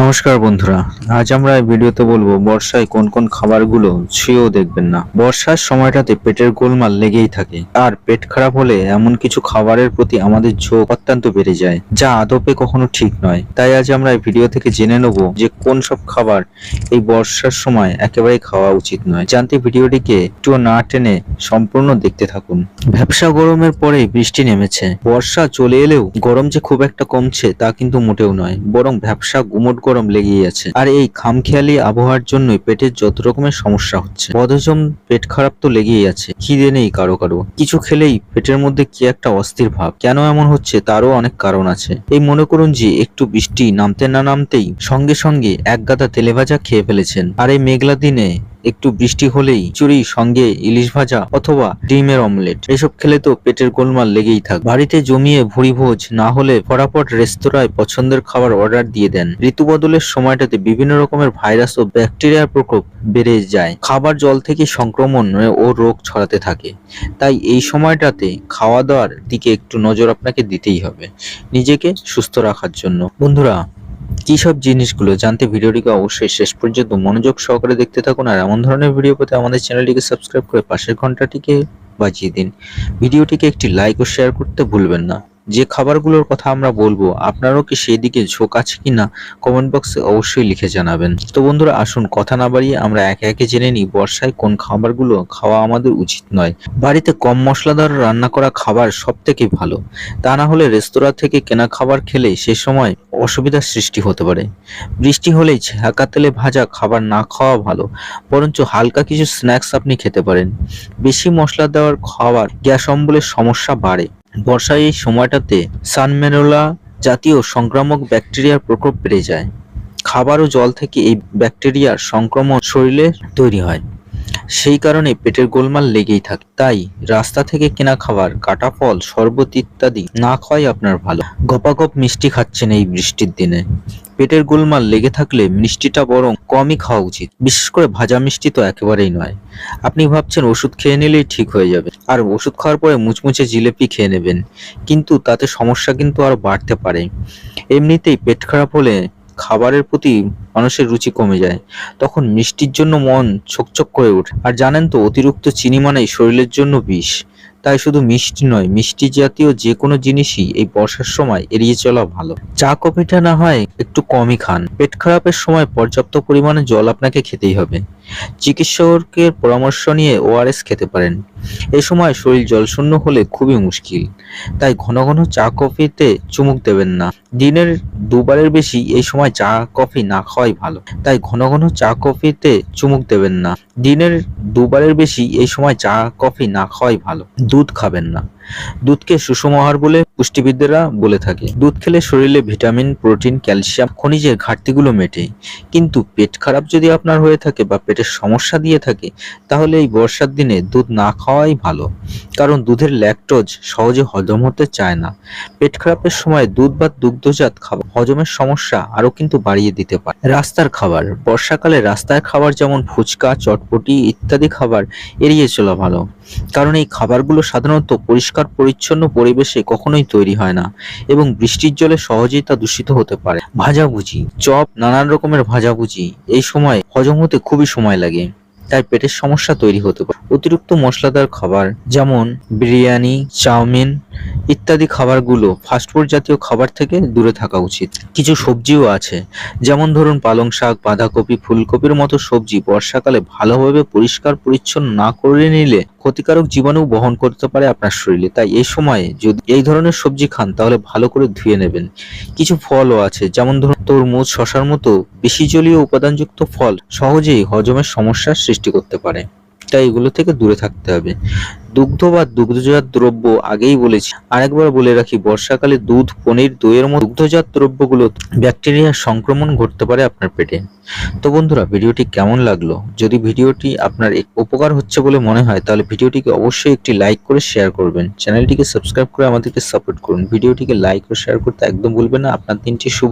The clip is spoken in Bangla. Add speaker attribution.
Speaker 1: নমস্কার বন্ধুরা, আজ আমরা এই ভিডিওতে বলব বর্ষায় কোন কোন খাবারগুলো ছুঁয়েও দেখবেন না। বর্ষার সময়টাতে পেটের গোলমাল লেগেই থাকে। আর পেট খারাপ হলে এমন কিছু খাবারের প্রতি আমাদের ঝোঁক অত্যন্ত বেড়ে যায়, যা আদপে কখনো ঠিক নয়। তাই আজ আমরা এই ভিডিও থেকে জেনে নেব যে কোন সব খাবার এই বর্ষার সময় একেবারেই খাওয়া উচিত নয়। জানতে ভিডিওটিকে একটু না টেনে সম্পূর্ণ দেখতে থাকুন। ব্যবসা গরমের পরে বৃষ্টি নেমেছে। বর্ষা চলে এলেও গরম যে খুব একটা কমছে তা কিন্তু মোটেও নয়, বরং ব্যবসা গুমট গরম লেগেই আছে। আর এই খামখেয়ালি আবহাওয়ার জন্যই পেটের যত রকমের সমস্যা হচ্ছে, বদহজম পেট খারাপ তো লেগেই আছে, খিদে নেই কারও কারও। কিছু খেলেই পেটের মধ্যে কি একটা অস্থির ভাব। কেন এমন হচ্ছে তারও অনেক কারণ আছে। এই মনে করুন যে একটু বৃষ্টি নামতে না নামতেই সঙ্গে সঙ্গে এক গাদা তেলে ভাজা খেয়ে ফেলেছেন। আর এই মেঘলা দিনে একটু বৃষ্টি হলেই চুরি, সঙ্গে ইলিশ ভাজা অথবা ডিমের অমলেট। এসব খেলে তো পেটের গোলমাল লেগেই থাক। বাড়িতে জমিয়ে ভুড়ি ভোজ না হলে ফটাফট রেস্তোরাঁয় পছন্দের খাবার অর্ডার দিয়ে দেন। ঋতু বদলের সময়টাতে বিভিন্ন রকমের ভাইরাস ও ব্যাকটেরিয়ার প্রকোপ বেড়ে যায়। খাবার জল থেকে সংক্রমণ ও রোগ ছড়াতে থাকে। তাই এই সময়টাতে খাওয়া দাওয়ার দিকে একটু নজর আপনাকে দিতেই হবে। নিজেকে সুস্থ রাখার জন্য। বন্ধুরা কি সব জিনিসগুলো জানতে ভিডিওটিকে অবশ্যই শেষ পর্যন্ত মনোযোগ সহকারে দেখতে থাকুন, আর এমন ধরনের ভিডিও পেতে আমাদের চ্যানেলটিকে সাবস্ক্রাইব করে পাশের ঘন্টাটিকে বাজিয়ে দিন। ভিডিওটিকে একটি লাইক ও শেয়ার করতে ভুলবেন না। যে খাবারগুলোর কথা আমরা বলব, আপনারও কি সেই দিকে ঝোঁক আছে কিনা কমেন্ট বক্সে অবশ্যই লিখে জানাবেন। তো বন্ধুরা, আসুন কথা না বাড়িয়ে আমরা একে একে জেনে নিই বর্ষায় কোন খাবারগুলো খাওয়া আমাদের উচিত নয়। বাড়িতে কম মশলাদার রান্না করা খাবার সব থেকে ভালো। তা না হলে রেস্তোরাঁ থেকে কেনা খাবার খেলে সে সময় অসুবিধার সৃষ্টি হতে পারে। বৃষ্টি হলেই ছাকা তেলে ভাজা খাবার না খাওয়া ভালো, বরঞ্চ হালকা কিছু স্ন্যাক্স আপনি খেতে পারেন। বেশি মশলা দেওয়ার খাবার গ্যাস অম্বলের সমস্যা বাড়ে। বর্ষায় এই সময়টাতে সানমেরোলা জাতীয় সংক্রামক ব্যাকটেরিয়ার প্রকোপ বেড়ে যায়। খাবার ও জল থেকে এই ব্যাকটেরিয়ার সংক্রমণ শরীরে তৈরি হয়। সেই কারণে পেটের গোলমাল লেগেই থাকে। তাই রাস্তা থেকে কেনা খাবার, কাটা ফল, শরবত ইত্যাদি না খাওয়াই আপনার ভালো। গপাগপ মিষ্টি খাচ্ছেন এই বৃষ্টির দিনে। পেটের গোলমাল লেগে থাকলে মিষ্টিটা বরং কমই খাওয়া উচিত। বিশেষ করে ভাজা মিষ্টি তো একেবারেই নয়। আপনি ভাবছেন ওষুধ খেয়ে নিলেই ঠিক হয়ে যাবে। আর ওষুধ খাওয়ার পরে মুচমুচে জিলেপি খেয়ে নেবেন। কিন্তু তাতে সমস্যা কিন্তু আরও বাড়তে পারে। এমনিতেই পেট খারাপ হলে খাবারের প্রতি মানুষের রুচি কমে যায়। তখন মিষ্টির জন্য মন ছোকচক করে ওঠে। আর জানেন তো, অতিরিক্ত চিনি মানেই শরীরের জন্য বিষ। তাই শুধু মিষ্টি নয়, মিষ্টি জাতীয় যে কোনো জিনিসই এই বর্ষার সময় এড়িয়ে চলা ভালো। চা, কফিটা না হয় একটু কমই খান। পেট খারাপের সময় পর্যাপ্ত পরিমাণে জল আপনাকে খেতেই হবে। চিকিৎসকের পরামর্শ নিয়ে ওআরএস খেতে পারেন। এ সময় শরীর জলশূন্য হলে খুবই মুশকিল। তাই ঘন ঘন চা কফিতে চুমুক দেবেন না। দিনের দুবারের বেশি এই সময় চা কফি না খাওয়াই ভালো। তাই ঘন ঘন চা কফিতে চুমুক দেবেন না। দিনের দুবারের বেশি এই সময় চা কফি না খাওয়াই ভালো। দুধ খাবেন না। দুধকে সুষম আহার বলে পুষ্টিবিদরা বলে থাকে। দুধ খেলে শরীরে ভিটামিন, প্রোটিন, ক্যালসিয়াম খনিজের ঘাটতিগুলো মেটে। কিন্তু পেট খারাপ যদি আপনার হয়ে থাকে বা পেটের সমস্যা দিয়ে থাকে, তাহলে এই বর্ষার দিনে দুধ না খাওয়াই ভালো। কারণ দুধের ল্যাকটোজ সহজে হজম হতে চায় না। পেট খারাপের সময় দুধ বা দুগ্ধজাত খাবার হজমের সমস্যা আরও কিন্তু বাড়িয়ে দিতে পারে। রাস্তার খাবার, বর্ষাকালে রাস্তার খাবার যেমন ফুচকা, চটপটি ইত্যাদি খাবার এড়িয়ে চলা ভালো। কারণ এই খাবারগুলো সাধারণত পরিষ্কার, পরিচ্ছন্ন পরিবেশে কখনোই তৈরি হয় না এবং বৃষ্টির জলে সহজেই তা দূষিত হতে পারে। ভাজাভুজি, চপ, নানান রকমের ভাজাভুজি, এই সময় হজম হতে খুবই সময় লাগে, তাই পেটের সমস্যা তৈরি হতে পারে। অতিরিক্ত মশলাদার খাবার যেমন বিরিয়ানি, চাউমিন ইত্যাদি খাবারগুলো ফাস্টফুড জাতীয় খাবার থেকে দূরে থাকা উচিত। কিছু সবজিও আছে, যেমন ধরুন পালং শাক, বাঁধাকপি, ফুলকপির মতো সবজি বর্ষাকালে ভালোভাবে পরিষ্কার পরিচ্ছন্ন না করে নিলে ক্ষতিকারক জীবাণু বহন করতে পারে আপনার শরীরে। তাই এই সময়ে যদি এই ধরনের সবজি খান, তাহলে ভালো করে ধুয়ে নেবেন। কিছু ফলও আছে, যেমন ধরুন তরমুজ, শশার মতো বেশি জলীয় উপাদানযুক্ত ফল সহজেই হজমের সমস্যার সৃষ্টি করতে পারে। তাই এগুলো থেকে দূরে থাকতে হবে। দুগ্ধ বা দুগ্ধজাত দ্রব্য আগেই বলেছি। আরেকবার বলে রাখি, বর্ষাকালে দুধ, পনির, দইয়ের মতো দুগ্ধজাত দ্রব্যগুলো ব্যাকটেরিয়ার সংক্রমণ ঘটতে পারে আপনার পেটে। তো বন্ধুরা, ভিডিওটি কেমন লাগল? যদি ভিডিওটি আপনার উপকার হচ্ছে বলে মনে হয়, তাহলে ভিডিওটিকে অবশ্যই একটি লাইক করে শেয়ার করবেন। চ্যানেলটিকে সাবস্ক্রাইব করে আমাদেরকে সাপোর্ট করুন। ভিডিওটিকে লাইক ও শেয়ার করতে একদম ভুলবেন না। আপনার দিনটি শুভ